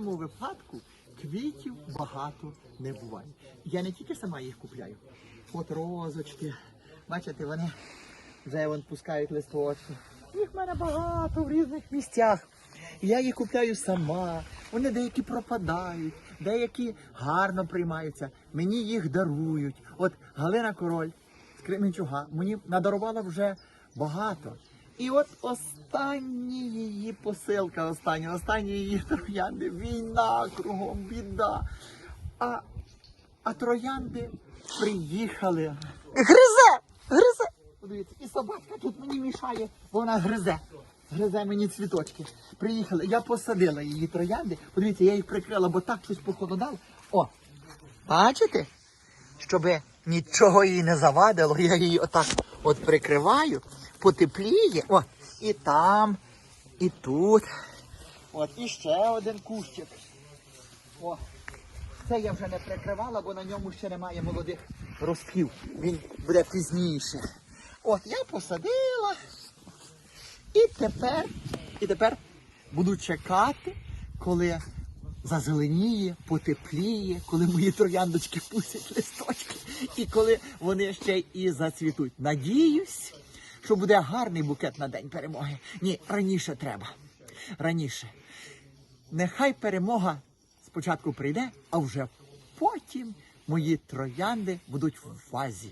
цьому випадку квітів багато не буває. Я не тільки сама їх купляю. От розочки. Бачите, вони вже вон пускають листочки. Їх в мене багато в різних місцях. Я їх купляю сама. Вони деякі пропадають, деякі гарно приймаються. Мені їх дарують. От Галина Король з Кременчуга мені надарувала вже багато. І от остання її посилка, остання, останні її троянди, війна кругом, біда. А, а троянди приїхали. Гризе! Гризе! Подивіться, і собачка тут мені мішає, бо вона гризе. Гризе мені цвіточки. Приїхали. Я посадила її троянди. Подивіться, я їх прикрила, бо так щось похолодало. О! Бачите? Щоб нічого їй не завадило, я її отак от прикриваю, потепліє. О, і там, і тут. От, і ще один кущик. О, це я вже не прикривала, бо на ньому ще немає молодих ростків. Він буде пізніше. От, я посадила. І тепер, і тепер буду чекати, коли зазеленіє, потепліє, коли мої трояндочки пустять листочки, і коли вони ще і зацвітуть. Надіюсь, що буде гарний букет на день перемоги. Ні, раніше треба. Раніше. Нехай перемога спочатку прийде, а вже потім мої троянди будуть в вазі.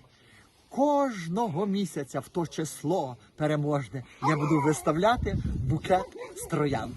Кожного місяця в то число переможне я буду виставляти букет з троянд.